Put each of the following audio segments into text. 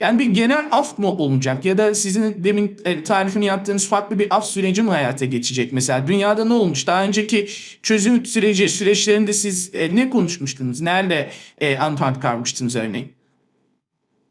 Yani bir genel af mı olacak ya da sizin demin e, tarifini yaptığınız farklı bir af süreci mi hayata geçecek mesela? Dünyada ne olmuş? Daha önceki çözüm süreci süreçlerinde siz e, ne konuşmuştunuz? Nerede e, antant kalmıştınız örneğin?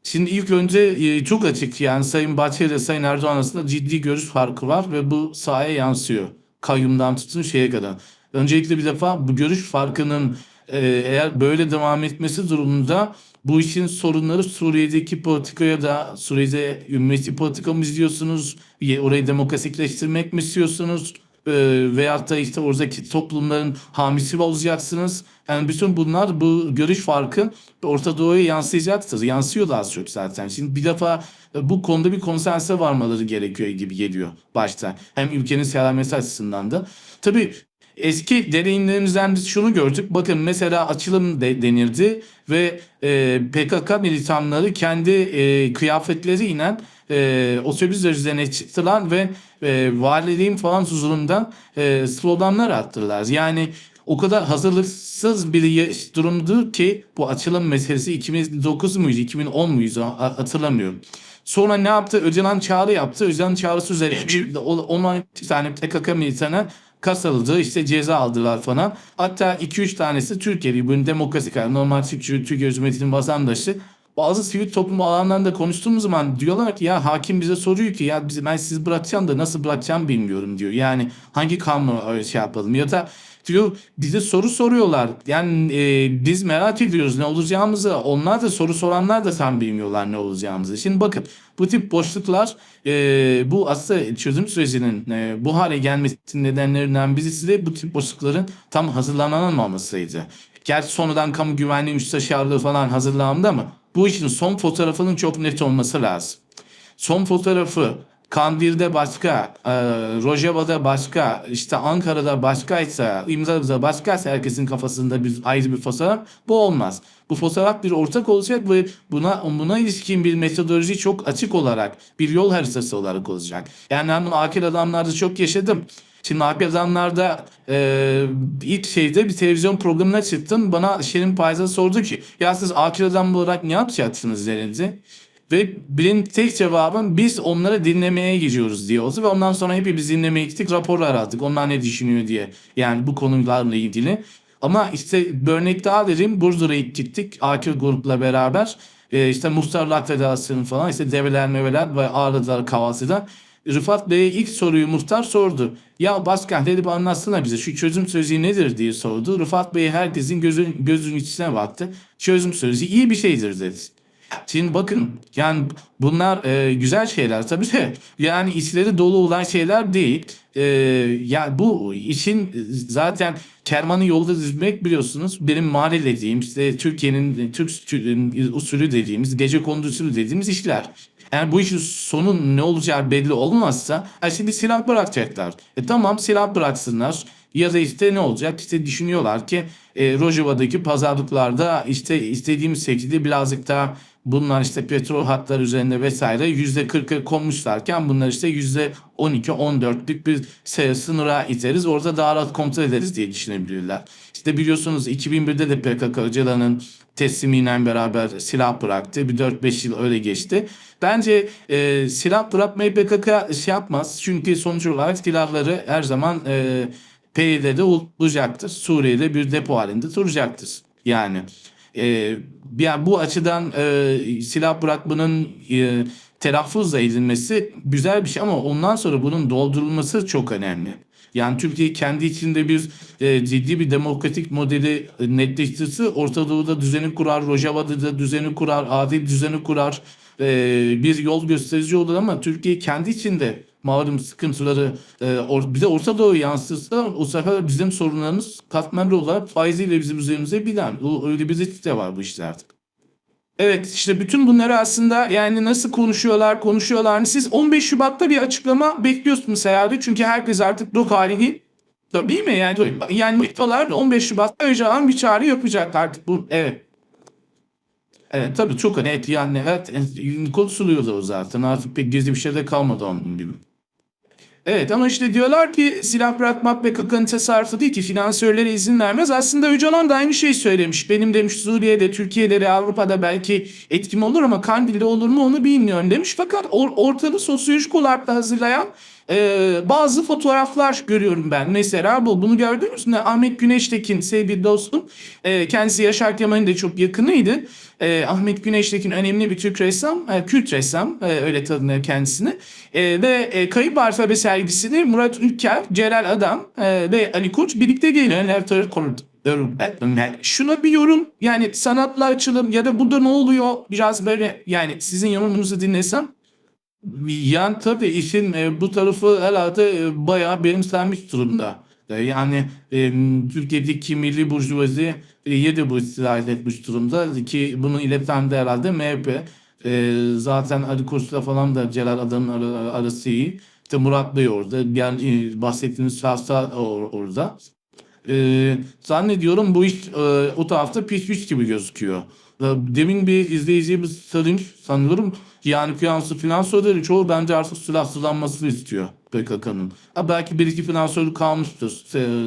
Şimdi ilk önce çok açık yani Sayın Bahçeli ile Sayın Erdoğan arasında ciddi görüş farkı var ve bu sahaya yansıyor. Kayyumdan tutun şeye kadar. Öncelikle bir defa bu görüş farkının eğer böyle devam etmesi durumunda bu işin sorunları Suriye'deki politikaya da Suriye'de ümmeti politika mı izliyorsunuz? Orayı demokratikleştirmek mi istiyorsunuz? E, veyahut da işte oradaki toplumların hamisi mi olacaksınız? Yani bütün bunlar bu görüş farkı Orta Doğu'ya yansıyacaktır. Yansıyor daha çok zaten. Şimdi bir defa e, bu konuda bir konsense varmaları gerekiyor gibi geliyor başta. Hem ülkenin selameti açısından da. Tabii eski deneyimlerimizden biz şunu gördük. Bakın mesela açılım de, denirdi ve e, PKK militanları kendi e, kıyafetleriyle e, otobüsler üzerine çıktılar ve e, valiliğin falan huzurunda e, sloganlar attılar. Yani o kadar hazırlıksız bir durumdu ki bu açılım meselesi 2009 muydu 2010 muydu Ha- hatırlamıyorum. Sonra ne yaptı? Öcalan çağrı yaptı. Öcalan çağrısı üzerine 10 tane PKK militanı kasıldı. işte ceza aldılar falan. Hatta 2-3 tanesi Türkiye'li. Bunun demokratik yani normal Türkiye, Türkiye Cumhuriyeti'nin vatandaşı. Bazı sivil toplum alanlarında konuştuğumuz zaman diyorlar ki ya hakim bize soruyor ki ya ben sizi bırakacağım da nasıl bırakacağım bilmiyorum diyor. Yani hangi kanunu öyle şey yapalım ya da diyor bize soru soruyorlar. Yani e, biz merak ediyoruz ne olacağımızı. Onlar da soru soranlar da tam bilmiyorlar ne olacağımızı. Şimdi bakın bu tip boşluklar e, bu aslında çözüm sürecinin e, bu hale gelmesinin nedenlerinden birisi de bu tip boşlukların tam hazırlanamamasıydı. Gerçi sonradan kamu güvenliği müsteşarlığı falan hazırlandı ama bu işin son fotoğrafının çok net olması lazım. Son fotoğrafı Kandil'de başka, e, Rojava'da başka, işte Ankara'da başkaysa, İmralı'da başkaysa herkesin kafasında bir ayrı bir fotoğraf bu olmaz. Bu fotoğraf bir ortak olacak ve buna buna ilişkin bir metodoloji çok açık olarak bir yol haritası olarak olacak. Yani ben bunu akil adamlarda çok yaşadım. Şimdi akil adamlarda e, ilk şeyde bir televizyon programına çıktım. Bana Şerin Payza sordu ki ya siz akil adam olarak ne yapacaksınız derindi. Ve benim tek cevabım biz onları dinlemeye gidiyoruz diye oldu. Ve ondan sonra hepimiz dinlemeye gittik raporlar aldık. Onlar ne düşünüyor diye. Yani bu konularla ilgili. Ama işte bir örnek daha vereyim. Burdur'a gittik akil grupla beraber. Ee, işte Muhtarlar Federasyonu falan işte develer meveler ve ağrılar kahvaltıda. Rıfat Bey'e ilk soruyu muhtar sordu. Ya başkan dedi anlatsana bize şu çözüm sözü nedir diye sordu. Rıfat Bey herkesin gözün, gözünün içine baktı. Çözüm sözü iyi bir şeydir dedi. Şimdi bakın yani bunlar e, güzel şeyler tabii de yani içleri dolu olan şeyler değil. E, ya bu işin zaten kermanı yolda düzmek biliyorsunuz benim mahalle dediğim işte Türkiye'nin Türk usulü dediğimiz gece kondu usulü dediğimiz işler. Yani bu işin sonu ne olacağı belli olmazsa ha şimdi silah bırakacaklar. E tamam silah bıraksınlar. Ya da işte ne olacak? İşte düşünüyorlar ki e, Rojava'daki pazarlıklarda işte istediğimiz şekilde birazcık daha bunlar işte petrol hatları üzerinde vesaire yüzde kırkı konmuşlarken bunlar işte yüzde on iki on dörtlük bir se- sınıra iteriz. Orada daha rahat kontrol ederiz diye düşünebilirler. İşte biliyorsunuz 2001'de de PKK Öcalan'ın teslimiyle beraber silah bıraktı. Bir 4-5 yıl öyle geçti. Bence e, silah bırakmayı PKK şey yapmaz. Çünkü sonuç olarak silahları her zaman e, PYD'de olacaktır. Suriye'de bir depo halinde duracaktır. Yani e, yani bu açıdan e, silah bırakmanın e, telaffuzla edilmesi güzel bir şey ama ondan sonra bunun doldurulması çok önemli. Yani Türkiye kendi içinde bir e, ciddi bir demokratik modeli e, netleştirse Orta Doğu'da düzeni kurar, Rojava'da da düzeni kurar, adil düzeni kurar, e, bir yol gösterici olur ama Türkiye kendi içinde malum sıkıntıları e, or, bize Orta Doğu yansıtsa o sefer bizim sorunlarımız katmerli olarak faiziyle bizim üzerimize bilen. Öyle bir risk de var bu işlerde. Evet işte bütün bunları aslında yani nasıl konuşuyorlar konuşuyorlar. Siz 15 Şubat'ta bir açıklama bekliyorsunuz herhalde. Çünkü herkes artık ruh halini değil mi? Yani yani muhtalar 15 Şubat'ta Öcalan bir çağrı yapacak artık bu. Evet. Evet tabii çok net yani evet konuşuluyordu o zaten artık pek gizli bir şey de kalmadı onun gibi. Evet ama işte diyorlar ki silah bırakmak ve kakanın tasarrufu değil ki finansörlere izin vermez. Aslında Öcalan da aynı şeyi söylemiş. Benim demiş Suriye'de, Türkiye'de de Avrupa'da belki etkim olur ama Kandil'de olur mu onu bilmiyorum demiş. Fakat or- ortada sosyolojik olarak da hazırlayan e, bazı fotoğraflar görüyorum ben. Mesela bu. Bunu gördünüz mü? Ahmet Güneştekin sevgili dostum. E, kendisi Yaşar Kemal'in de çok yakınıydı. E, Ahmet Güneştekin önemli bir Türk ressam, e, Kürt ressam e, öyle tanınıyor kendisini. E, ve e, Kayıp Alfabe sergisini Murat Ülker, Celal Adam e, ve Ali Koç birlikte geliyor. Konudu. Şuna bir yorum yani sanatla açılım ya da burada ne oluyor biraz böyle yani sizin yorumunuzu dinlesem yani tabii işin e, bu tarafı herhalde e, bayağı benimsenmiş durumda. E, Yani e, Türkiye'deki milli burjuvazi e, yedi bu istila etmiş durumda ki bunu ileten de herhalde MHP. E, zaten Ali Koç'la falan da Celal Adam'ın ara- arası iyi. İşte Murat Bey orada. Yani e, bahsettiğiniz şahslar or- orada. Ee, zannediyorum bu iş e, o tarafta pişmiş gibi gözüküyor. Ee, Demin bir izleyicimiz sanırım, sanıyorum yani finanslı finansörleri çoğu bence artık silahsızlanmasını istiyor PKK'nın. Ha, belki bir iki finansörü kalmıştır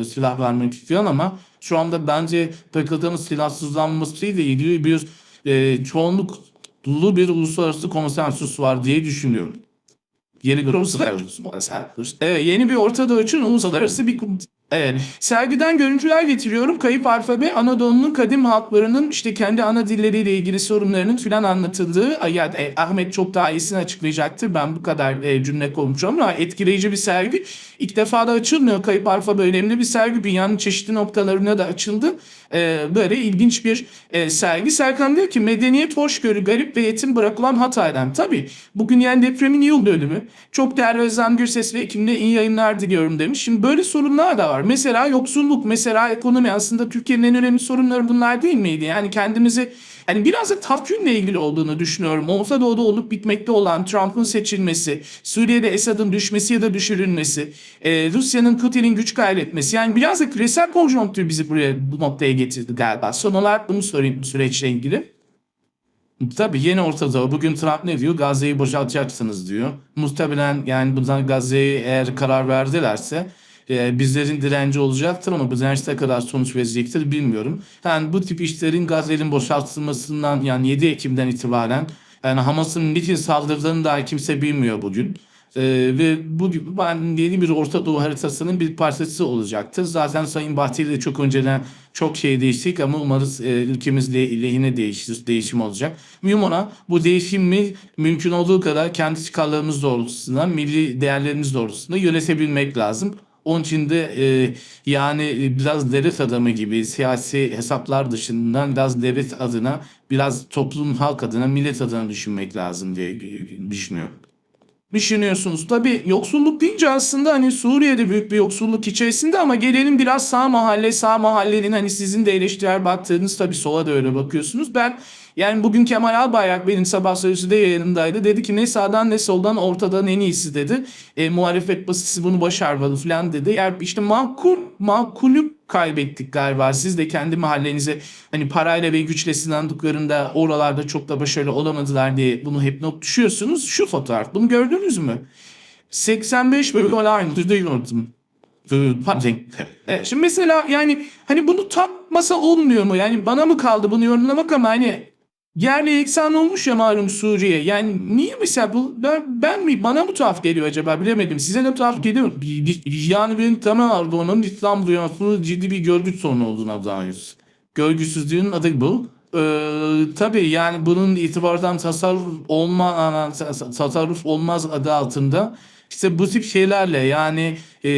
silah vermek isteyen ama şu anda bence PKK'nın silahsızlanmasıyla ilgili bir e, çoğunluklu bir uluslararası konsensus var diye düşünüyorum. Yeni bir uluslararası Evet, yeni bir Orta Doğu için uluslararası bir Evet. Sergiden görüntüler getiriyorum. Kayıp alfabe Anadolu'nun kadim halklarının işte kendi ana dilleriyle ilgili sorunlarının filan anlatıldığı. Ya, e, Ahmet çok daha iyisini açıklayacaktır. Ben bu kadar e, cümle konuşuyorum ama etkileyici bir sergi. İlk defa da açılmıyor. Kayıp alfabe önemli bir sergi. Dünyanın çeşitli noktalarına da açıldı. E, böyle ilginç bir e, sergi. Serkan diyor ki medeniyet hoşgörü, garip ve yetim bırakılan Hatay'dan. Tabii bugün yani depremin yıl dönümü. Çok değerli Özlem Gürses ve ekibine iyi yayınlar diliyorum demiş. Şimdi böyle sorunlar da var. Mesela yoksulluk, mesela ekonomi aslında Türkiye'nin en önemli sorunları bunlar değil miydi? Yani kendimizi yani biraz da tatminle ilgili olduğunu düşünüyorum. Orta Doğu'da olup bitmekte olan Trump'ın seçilmesi, Suriye'de Esad'ın düşmesi ya da düşürülmesi, e, Rusya'nın Putin'in güç kaybetmesi. Yani biraz da küresel konjonktür bizi buraya bu noktaya getirdi galiba. Son olarak bunu sorayım bu süreçle ilgili. Tabii yeni Orta Doğu. Bugün Trump ne diyor? Gazze'yi boşaltacaksınız diyor. Muhtemelen yani bundan Gazze'yi eğer karar verdilerse e, bizlerin direnci olacaktır ama bu direnç kadar sonuç verecektir bilmiyorum. Yani bu tip işlerin Gazze'nin boşaltılmasından yani 7 Ekim'den itibaren yani Hamas'ın niçin saldırdığını daha kimse bilmiyor bugün. Ee, ve bu ben yeni bir Orta Doğu haritasının bir parçası olacaktır. Zaten Sayın Bahçeli de çok önceden çok şey değiştik ama umarız e, ülkemiz le- lehine değişir, değişim olacak. Mühim olan bu değişimi mümkün olduğu kadar kendi çıkarlarımız doğrultusunda, milli değerlerimiz doğrultusunda yönetebilmek lazım. Onun için de e, yani biraz devlet adamı gibi siyasi hesaplar dışından biraz devlet adına, biraz toplum halk adına, millet adına düşünmek lazım diye e, düşünüyorum düşünüyorsunuz. Tabii yoksulluk deyince aslında hani Suriye'de büyük bir yoksulluk içerisinde ama gelelim biraz sağ mahalle, sağ mahallenin hani sizin de eleştirel baktığınız tabii sola da öyle bakıyorsunuz. Ben yani bugün Kemal Albayrak benim sabah sözcüde yayınındaydı. Dedi ki ne sağdan ne soldan ortadan en iyisi dedi. E, muhalefet basısı bunu başarmalı falan dedi. Yani işte makul, makulü kaybettik galiba. Siz de kendi mahallenize hani parayla ve güçle sınandıklarında oralarda çok da başarılı olamadılar diye bunu hep not düşüyorsunuz. Şu fotoğraf bunu gördünüz mü? 85 bölüm aynı değil unuttum. Evet, şimdi mesela yani hani bunu takmasa olmuyor mu? Yani bana mı kaldı bunu yorumlamak ama hani yerle eksan olmuş ya malum Suriye. Yani niye mesela bu ben, ben mi bana mı tuhaf geliyor acaba bilemedim. Size ne tuhaf geliyor? mu? Yani benim tamam onun İslam dünyasında ciddi bir görgü sorunu olduğuna dair. Görgüsüzlüğün adı bu. Ee, tabii yani bunun itibardan tasarruf olma tasarruf olmaz adı altında işte bu tip şeylerle yani e,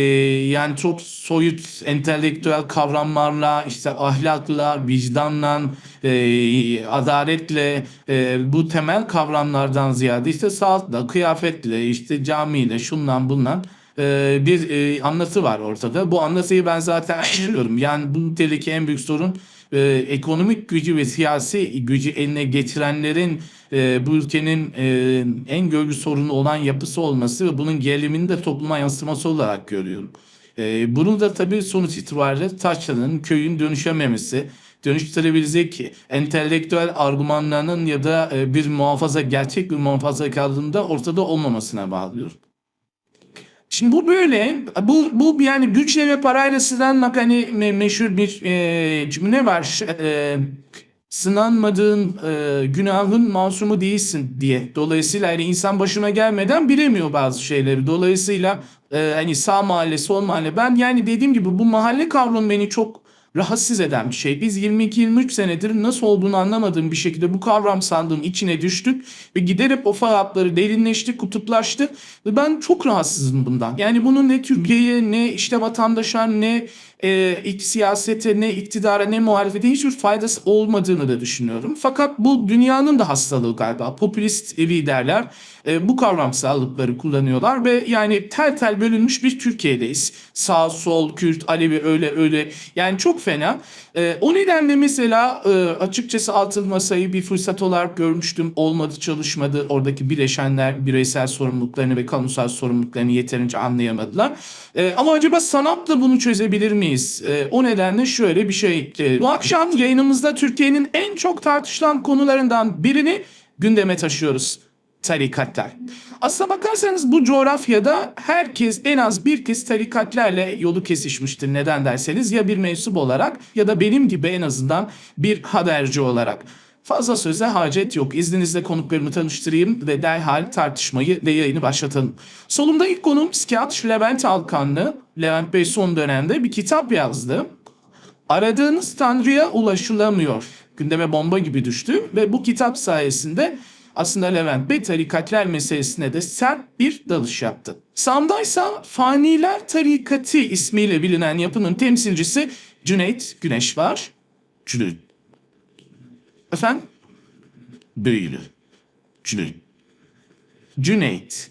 yani çok soyut entelektüel kavramlarla işte ahlakla, vicdanla, e, adaletle e, bu temel kavramlardan ziyade işte sağlıkla, kıyafetle, işte camiyle, şundan bundan e, bir e, anlatı var ortada. Bu anlatıyı ben zaten biliyorum. Yani bu nitelik en büyük sorun e, ekonomik gücü ve siyasi gücü eline getirenlerin e, bu ülkenin e, en gölge sorunu olan yapısı olması ve bunun gerilimini de topluma yansıması olarak görüyorum. E, bunu da tabii sonuç itibariyle Taşra'nın köyün dönüşememesi, dönüştürebilecek entelektüel argümanlarının ya da e, bir muhafaza gerçek bir muhafazakarlığında ortada olmamasına bağlıyorum. Şimdi bu böyle. Bu, bu yani güçle ve parayla sınanmak hani me- meşhur bir e, cümle var. E, sınanmadığın e, günahın masumu değilsin diye. Dolayısıyla hani insan başına gelmeden bilemiyor bazı şeyleri. Dolayısıyla e, hani sağ mahalle sol mahalle. Ben yani dediğim gibi bu mahalle kavramı beni çok rahatsız eden bir şey. Biz 22-23 senedir nasıl olduğunu anlamadığım bir şekilde bu kavram sandığım içine düştük ve giderek o fay hatları derinleşti, kutuplaştı ve ben çok rahatsızım bundan. Yani bunun ne Türkiye'ye ne işte vatandaşa ne e, siyasete ne iktidara ne muhalefete hiçbir faydası olmadığını da düşünüyorum. Fakat bu dünyanın da hastalığı galiba. Popülist liderler e, bu kavramsallıkları kullanıyorlar ve yani tel tel bölünmüş bir Türkiye'deyiz. Sağ, sol, Kürt, Alevi öyle öyle. Yani çok fena. E, o nedenle mesela e, açıkçası altın masayı bir fırsat olarak görmüştüm. Olmadı, çalışmadı. Oradaki bileşenler bireysel sorumluluklarını ve kamusal sorumluluklarını yeterince anlayamadılar. E, ama acaba sanatla bunu çözebilir miyiz? E, o nedenle şöyle bir şey. E, bu akşam yayınımızda Türkiye'nin en çok tartışılan konularından birini gündeme taşıyoruz tarikatlar. Aslına bakarsanız bu coğrafyada herkes en az bir kez tarikatlerle yolu kesişmiştir. Neden derseniz ya bir mensup olarak ya da benim gibi en azından bir haberci olarak. Fazla söze hacet yok. İzninizle konuklarımı tanıştırayım ve derhal tartışmayı ve yayını başlatalım. Solumda ilk konum psikiyatr Levent Alkanlı. Levent Bey son dönemde bir kitap yazdı. Aradığınız Tanrı'ya ulaşılamıyor. Gündeme bomba gibi düştü ve bu kitap sayesinde aslında Levent Bey tarikatler meselesine de sert bir dalış yaptı. Sağımdaysa Faniler Tarikatı ismiyle bilinen yapının temsilcisi Cüneyt Güneş var. Cüneyt Efendim? Beyli. Cüneyt. Cüneyt.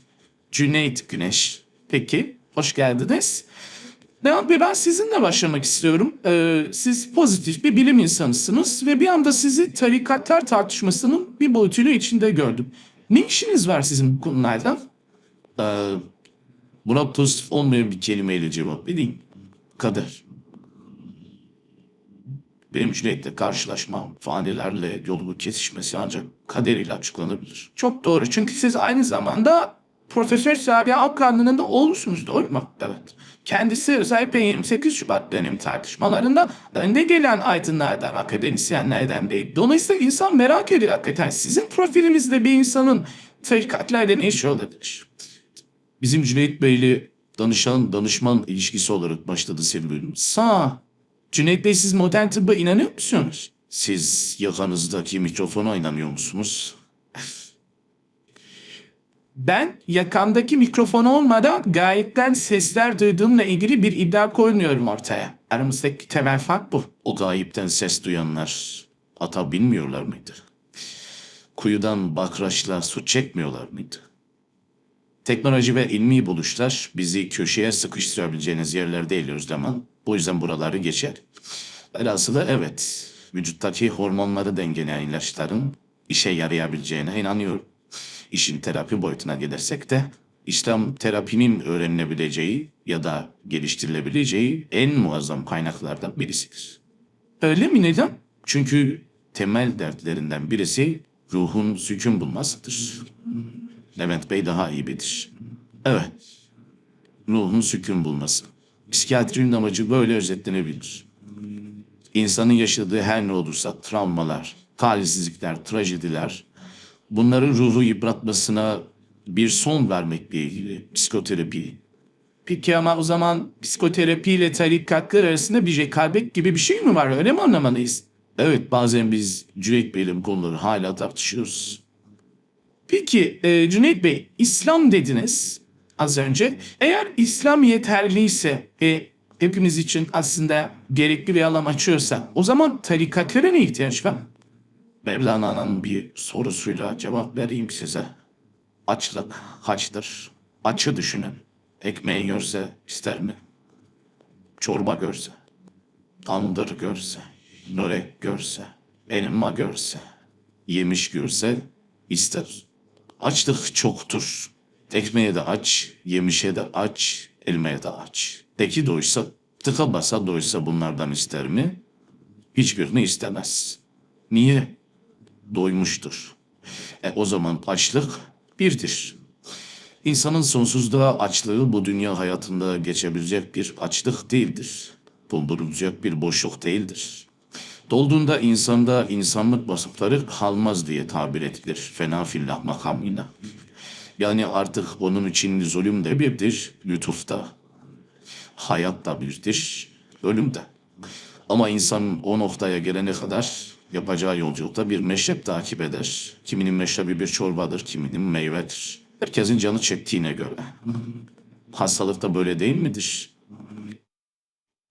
Cüneyt Güneş. Peki, hoş geldiniz. Levent Bey ben sizinle başlamak istiyorum. Ee, siz pozitif bir bilim insanısınız ve bir anda sizi tarikatlar tartışmasının bir boyutuyla içinde gördüm. Ne işiniz var sizin bu konulardan? Ee, buna pozitif olmayan bir kelimeyle cevap vereyim. Kader. Benim Cüneyt'le karşılaşmam, fanilerle yolumu kesişmesi ancak kaderiyle açıklanabilir. Çok doğru çünkü siz aynı zamanda Profesör Sabiha Akkanlı'nın da oğlusunuz doğru mu? Evet. Kendisi özellikle 28 Şubat dönemi tartışmalarında önde gelen aydınlardan, akademisyenlerden değil. Dolayısıyla insan merak ediyor hakikaten. Sizin profilinizde bir insanın tarikatlerle ne işi olabilir? Bizim Cüneyt Bey'le danışan danışman ilişkisi olarak başladı serüvenimiz. Sağ. Cüneyt Bey siz modern tıbba inanıyor musunuz? Siz yakanızdaki mikrofona inanıyor musunuz? Ben yakamdaki mikrofon olmadan gayetten sesler duyduğumla ilgili bir iddia koymuyorum ortaya. Aramızdaki temel fark bu. O gayipten ses duyanlar ata bilmiyorlar mıydı? Kuyudan bakraçla su çekmiyorlar mıydı? Teknoloji ve ilmi buluşlar bizi köşeye sıkıştırabileceğiniz yerler değil Özleman. Bu yüzden buraları geçer. Velhasılı evet, vücuttaki hormonları dengeleyen ilaçların işe yarayabileceğine inanıyorum. İşin terapi boyutuna gelirsek de İslam terapinin öğrenilebileceği ya da geliştirilebileceği en muazzam kaynaklardan birisidir. Öyle mi neden? Çünkü temel dertlerinden birisi ruhun sükun bulmasıdır. Levent Bey daha iyi bilir. Evet, ruhun sükun bulması. Psikiyatrinin amacı böyle özetlenebilir. İnsanın yaşadığı her ne olursa travmalar, talihsizlikler, trajediler, bunların ruhu yıpratmasına bir son vermekle ilgili psikoterapi Peki ama o zaman psikoterapi ile tarikatlar arasında bir rekabet gibi bir şey mi var? Öyle mi anlamalıyız? Evet bazen biz Cüneyt Bey'le bu konuları hala tartışıyoruz. Peki e, Cüneyt Bey, İslam dediniz az önce. Eğer İslam yeterliyse ve hepimiz için aslında gerekli bir alan açıyorsa o zaman tarikatlara ne ihtiyaç var? Mevlana'nın bir sorusuyla cevap vereyim size. Açlık haçtır. Açı düşünün. Ekmeği görse ister mi? Çorba görse, tandır görse, börek görse, elma görse, yemiş görse ister. Açlık çoktur. Ekmeğe de aç, yemişe de aç, elmaya da aç. Teki doysa, tıka basa doysa bunlardan ister mi? Hiçbirini istemez. Niye? Doymuştur. E o zaman açlık birdir. İnsanın sonsuzluğa açlığı bu dünya hayatında geçebilecek bir açlık değildir. Doldurulacak bir boşluk değildir. Dolduğunda insanda insanlık vasıfları kalmaz diye tabir edilir. Fena fillah makamıyla. Yani artık onun için zulüm de birdir, lütuf da, hayat da birdir, ölüm de. Ama insan o noktaya gelene kadar yapacağı yolculukta bir meşrep takip eder. Kiminin meşrebi bir çorbadır, kiminin meyvedir. Herkesin canı çektiğine göre. Hastalık da böyle değil midir?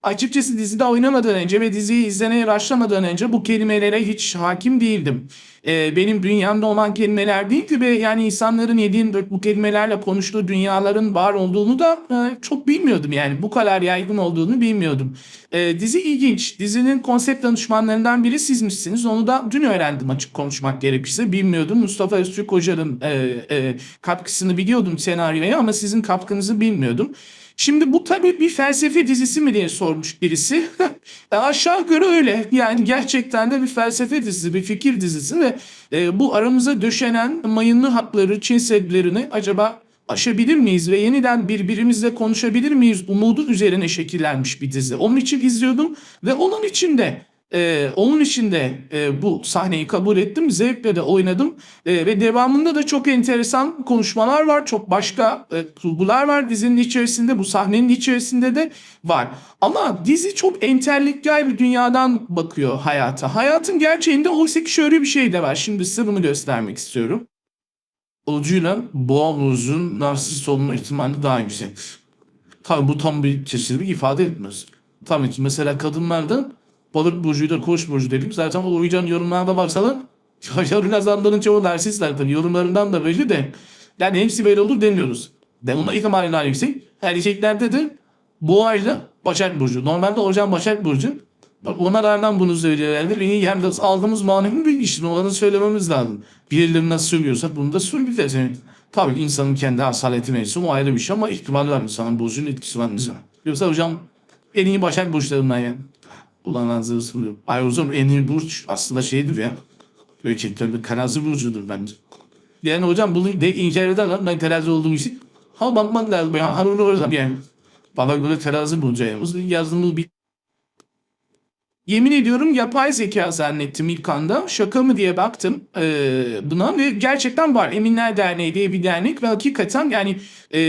Açıkçası dizide oynamadan önce ve diziyi izlemeye başlamadan önce bu kelimelere hiç hakim değildim. Ee, benim dünyamda olan kelimeler değil ki ve yani insanların yediğim bu kelimelerle konuştuğu dünyaların var olduğunu da e, çok bilmiyordum yani bu kadar yaygın olduğunu bilmiyordum. Ee, dizi ilginç. Dizinin konsept danışmanlarından biri sizmişsiniz. Onu da dün öğrendim açık konuşmak gerekirse. Bilmiyordum. Mustafa Öztürk Hoca'nın e, e, katkısını biliyordum senaryoya ama sizin katkınızı bilmiyordum. Şimdi bu tabii bir felsefe dizisi mi diye sormuş birisi. E, Aşağı yukarı öyle. Yani gerçekten de bir felsefe dizisi, bir fikir dizisi ve e, bu aramıza döşenen mayınlı hatları, Çin acaba aşabilir miyiz ve yeniden birbirimizle konuşabilir miyiz umudu üzerine şekillenmiş bir dizi. Onun için izliyordum ve onun için de ee, onun için de e, bu sahneyi kabul ettim. Zevkle de oynadım. Ee, ve devamında da çok enteresan konuşmalar var. Çok başka e, kurgular var dizinin içerisinde. Bu sahnenin içerisinde de var. Ama dizi çok entelektüel bir dünyadan bakıyor hayata. Hayatın gerçeğinde oysa ki şöyle bir şey de var. Şimdi sırrımı göstermek istiyorum. Ucuyla boğa burcunun narsist olma ihtimali daha yüksek. Tabii bu tam bir kesin bir ifade etmez. Tabii ki mesela kadınlarda balık burcuyla koç burcu dedim. Zaten o uyucan yorumlarda baksalar yorum yazanların çoğu narsistler tabii. Yorumlarından da belli de. Yani hepsi böyle olur demiyoruz. De bunun ihtimali daha yüksek. Erkeklerde de boğayla başak burcu. Normalde hocam başak burcu. Bak ona rağmen bunu söylüyorlar. İyi hem de aldığımız manevi bir işin olanı söylememiz lazım. Birileri nasıl söylüyorsa bunu da söyleyeceğiz. Yani, tabii insanın kendi asaleti mevzusu o ayrı bir şey ama ihtimal var insanın burcunun etkisi var. Yoksa hocam en iyi başak burçlarından yani. Ulan ağzını sınırım. Ay o zaman iyi burç aslında şeydir ya. Gerçekten bir terazi burcudur bence. Yani hocam bunu de inkar ederler ben terazi olduğum için. Ha bakmak lazım ya. Harun orada yani. Bana göre terazi burcu yani. Yazdığımız bir Yemin ediyorum yapay zeka zannettim ilk anda. Şaka mı diye baktım e, buna ve gerçekten var. Eminler Derneği diye bir dernek ve hakikaten yani e,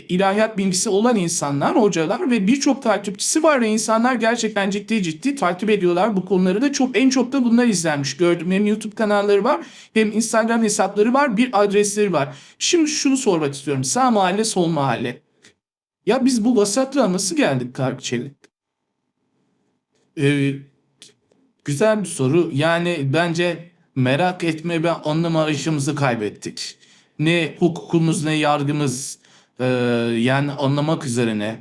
ilahiyat bilgisi olan insanlar, hocalar ve birçok takipçisi var ve insanlar gerçekten ciddi ciddi takip ediyorlar bu konuları da çok en çok da bunlar izlenmiş gördüm. Hem YouTube kanalları var hem Instagram hesapları var bir adresleri var. Şimdi şunu sormak istiyorum sağ mahalle sol mahalle. Ya biz bu vasatlığa nasıl geldik Karkçeli? Ee, güzel bir soru. Yani bence merak etme ve anlam arayışımızı kaybettik. Ne hukukumuz ne yargımız e, yani anlamak üzerine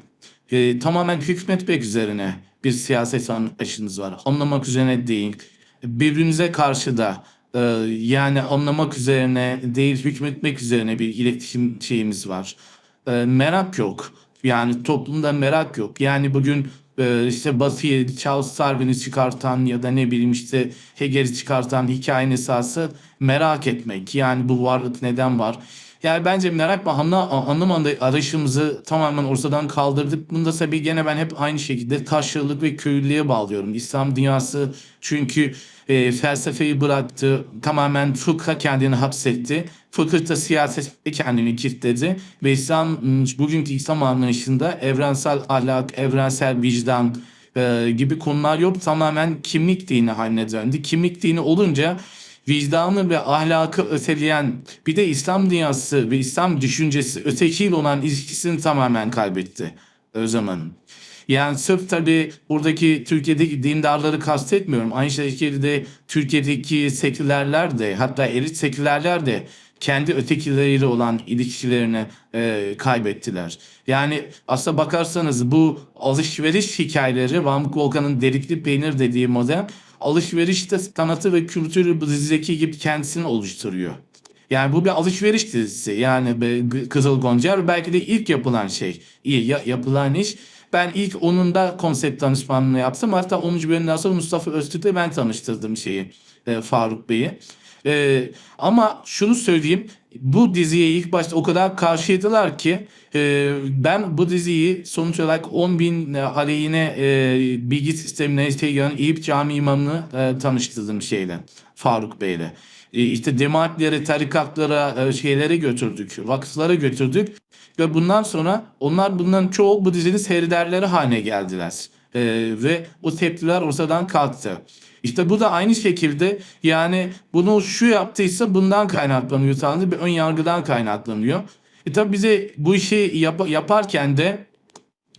e, tamamen hükmetmek üzerine bir siyaset anlayışımız var. Anlamak üzerine değil. Birbirimize karşı da e, yani anlamak üzerine değil hükmetmek üzerine bir iletişim şeyimiz var. E, merak yok. Yani toplumda merak yok. Yani bugün e, işte Batı'yı, Charles Darwin'i çıkartan ya da ne bileyim işte Hegel'i çıkartan hikayenin esası merak etmek. Yani bu varlık neden var? Yani bence merak ve anla, anlamanda arayışımızı tamamen ortadan kaldırdık. Bunda tabii gene ben hep aynı şekilde taşrılık ve köylülüğe bağlıyorum. İslam dünyası çünkü e, felsefeyi bıraktı. Tamamen fıkha kendini hapsetti. Fıkıh da siyasette kendini kilitledi. Ve İslam bugünkü İslam anlayışında evrensel ahlak, evrensel vicdan e, gibi konular yok. Tamamen kimlik dini haline döndü. Kimlik dini olunca vicdanı ve ahlakı öteleyen bir de İslam dünyası ve İslam düşüncesi ötekiyle olan ilişkisini tamamen kaybetti zaman. Yani sırf tabii buradaki Türkiye'deki dindarları kastetmiyorum. Aynı şekilde Türkiye'deki sekülerler de hatta elit sekülerler de kendi ötekileriyle olan ilişkilerini e, kaybettiler. Yani aslına bakarsanız bu alışveriş hikayeleri Van Volkan'ın delikli peynir dediği model alışverişte sanatı ve kültürü bu gibi kendisini oluşturuyor. Yani bu bir alışveriş dizisi. Yani Kızıl Gonca belki de ilk yapılan şey. İyi ya, yapılan iş. Ben ilk onun da konsept danışmanlığını yaptım. Hatta 10. bölümden sonra Mustafa Öztürk'le ben tanıştırdım şeyi. e, Faruk Bey'i. Ee, ama şunu söyleyeyim. Bu diziye ilk başta o kadar karşıydılar ki e, ben bu diziyi sonuç olarak 10 bin e, aleyhine e, bilgi sistemine Instagram Eyüp Cami imamını e, tanıştırdım şeyle Faruk Bey'le. E, işte cemaatlere, tarikatlara, e, şeylere götürdük, vakıflara götürdük. Ve bundan sonra onlar bunların çoğu bu dizinin seyrederleri haline geldiler. E, ve o tepkiler ortadan kalktı. İşte bu da aynı şekilde yani bunu şu yaptıysa bundan kaynaklanıyor tarzı bir ön yargıdan kaynaklanıyor. E tabi bize bu işi yap- yaparken de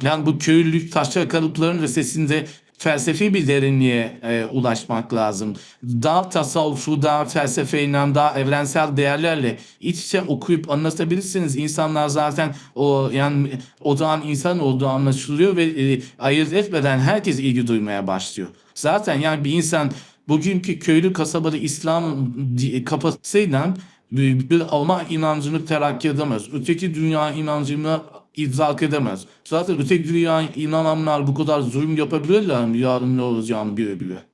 yani bu köylülük taşra kalıpların ötesinde felsefi bir derinliğe e, ulaşmak lazım. Daha tasavvufu, daha felsefeyle, daha evrensel değerlerle iç içe okuyup anlatabilirsiniz. İnsanlar zaten o yani o zaman insan olduğu anlaşılıyor ve e, ayırt etmeden herkes ilgi duymaya başlıyor. Zaten yani bir insan bugünkü köylü kasabada İslam kafasıyla bir Alman inancını terakki edemez. Öteki dünya inancını idrak edemez. Zaten öteki dünya inananlar bu kadar zulüm yapabilirler mi? Yarın ne olacağını bile bile.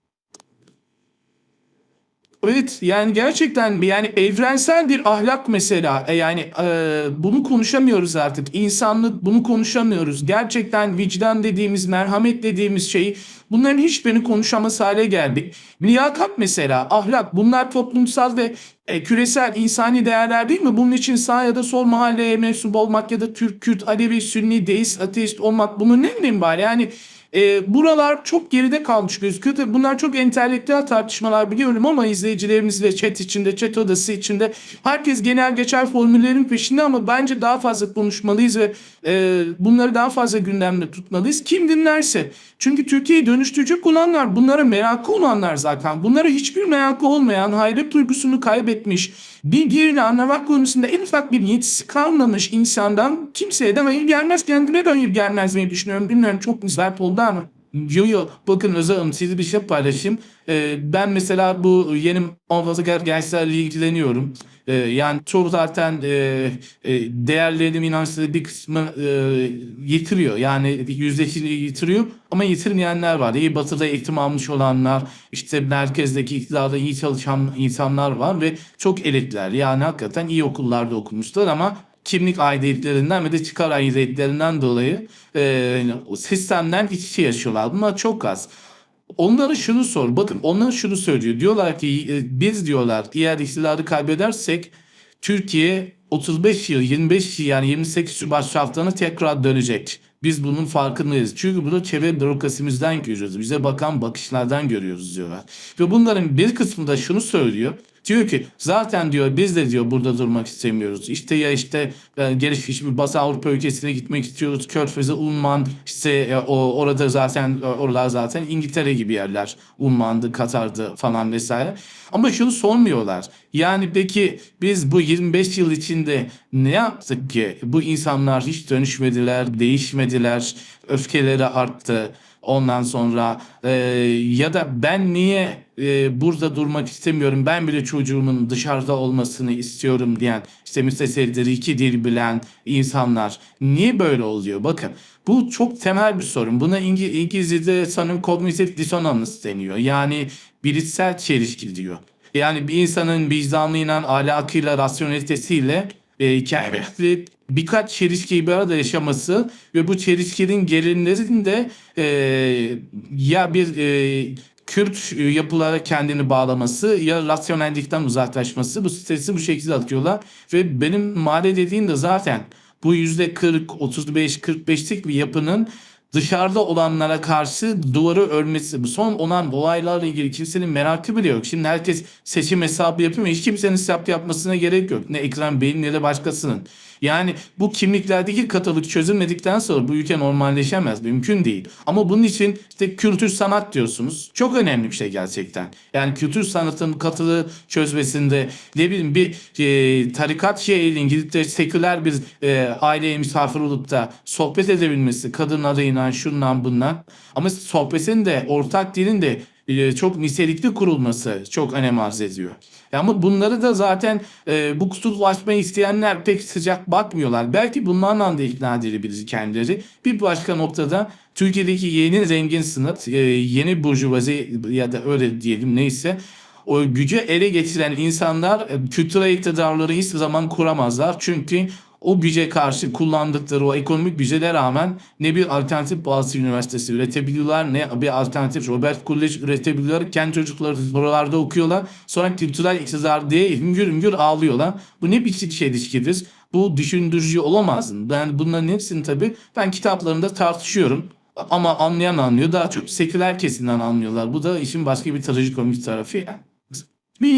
Evet yani gerçekten yani evrensel bir ahlak mesela. E, yani e, bunu konuşamıyoruz artık. İnsanlık bunu konuşamıyoruz. Gerçekten vicdan dediğimiz merhamet dediğimiz şeyi bunların hiçbirini konuşamaz hale geldik. Liyakat mesela ahlak bunlar toplumsal ve e, küresel insani değerler değil mi? Bunun için sağ ya da sol mahalleye mensup olmak ya da Türk, Kürt, Alevi, Sünni, Deist, Ateist olmak bunun ne önemi var? Yani e, buralar çok geride kalmış gözüküyor. Tabii bunlar çok entelektüel tartışmalar biliyorum ama izleyicilerimiz ve chat içinde, chat odası içinde herkes genel geçer formüllerin peşinde ama bence daha fazla konuşmalıyız ve e, bunları daha fazla gündemde tutmalıyız. Kim dinlerse. Çünkü Türkiye'yi dönüştürecek olanlar, bunlara merakı olanlar zaten. Bunlara hiçbir merakı olmayan, hayret duygusunu kaybetmiş, bilgiyle anlamak konusunda en ufak bir yetisi kalmamış insandan kimseye de hayır gelmez. Kendine de hayır gelmez diye düşünüyorum. Bilmiyorum çok müsait oldu ama. Yo yo bakın Özal'ım size bir şey paylaşayım. Ee, ben mesela bu yeni muhafazakar gençlerle ilgileniyorum. Ee, yani çoğu zaten e, e, değerlerim inançları bir kısmı e, yitiriyor. Yani yüzdesini yitiriyor ama yitirmeyenler var. İyi batıda eğitim almış olanlar, işte merkezdeki iktidarda iyi çalışan insanlar var ve çok elitler. Yani hakikaten iyi okullarda okumuşlar ama kimlik aidiyetlerinden ve de çıkar aidiyetlerinden dolayı e, sistemden iç içe yaşıyorlar. Bunlar çok az. Onlara şunu sor. Bakın onlar şunu söylüyor. Diyorlar ki e, biz diyorlar eğer iktidarı kaybedersek Türkiye 35 yıl 25 yıl yani 28 Şubat şartlarına tekrar dönecek. Biz bunun farkındayız. Çünkü bunu çevre bürokrasimizden görüyoruz. Bize bakan bakışlardan görüyoruz diyorlar. Ve bunların bir kısmı da şunu söylüyor. Diyor ki zaten diyor biz de diyor burada durmak istemiyoruz. İşte ya işte e, gelişmiş Batı Avrupa ülkesine gitmek istiyoruz. Körfez'e, Ulman işte e, o orada zaten e, oralar zaten İngiltere gibi yerler. Ulman'dı, Katar'dı falan vesaire. Ama şunu sormuyorlar. Yani peki biz bu 25 yıl içinde ne yaptık ki bu insanlar hiç dönüşmediler, değişmediler, öfkeleri arttı. Ondan sonra e, ya da ben niye e, burada durmak istemiyorum ben bile çocuğumun dışarıda olmasını istiyorum diyen işte müstesirleri iki dil bilen insanlar niye böyle oluyor? Bakın bu çok temel bir sorun. Buna İngi, İngilizce'de sanırım cognitive dissonance deniyor. Yani bilişsel çelişki diyor. Yani bir insanın vicdanıyla ahlakıyla rasyonelitesiyle e, kendi birkaç çelişkiyi bir arada yaşaması ve bu çelişkinin gelinlerin e, ya bir e, Kürt yapılara kendini bağlaması ya rasyonellikten uzaklaşması bu stresi bu şekilde atıyorlar ve benim mahalle dediğim de zaten bu yüzde 40 35 45'lik bir yapının dışarıda olanlara karşı duvarı örmesi. Bu son olan olaylarla ilgili kimsenin merakı bile yok. Şimdi herkes seçim hesabı yapıyor. Hiç kimsenin hesap yapmasına gerek yok. Ne Ekrem Bey'in ne de başkasının. Yani bu kimliklerdeki katılık çözülmedikten sonra bu ülke normalleşemez. Mümkün değil. Ama bunun için işte kültür sanat diyorsunuz. Çok önemli bir şey gerçekten. Yani kültür sanatın katılığı çözmesinde ne bileyim bir e, tarikat şeyiyle gidip de seküler bir e, aileye misafir olup da sohbet edebilmesi kadınlarıyla şundan bundan. Ama sohbetin de ortak dilin de e, çok nitelikli kurulması çok önem arz ediyor. Ama bunları da zaten e, bu kutuplaşmayı isteyenler pek sıcak bakmıyorlar. Belki bunlarla da ikna edebiliriz kendileri. Bir başka noktada Türkiye'deki yeni zengin sınıf, e, yeni burjuvazi ya da öyle diyelim neyse o gücü ele getiren insanlar e, kültürel iktidarları hiçbir zaman kuramazlar. Çünkü o güce karşı kullandıkları o ekonomik güce rağmen ne bir alternatif Boğaziçi Üniversitesi üretebiliyorlar ne bir alternatif Robert College üretebiliyorlar. Kendi çocukları buralarda okuyorlar. Sonra kültürel iktidar diye hüngür hüngür ağlıyorlar. Bu ne biçim çelişkidir? Bu düşündürücü olamaz. Ben bunların hepsini tabii ben kitaplarımda tartışıyorum. Ama anlayan anlıyor. Daha çok seküler kesimden anlıyorlar. Bu da işin başka bir trajikomik tarafı. Bir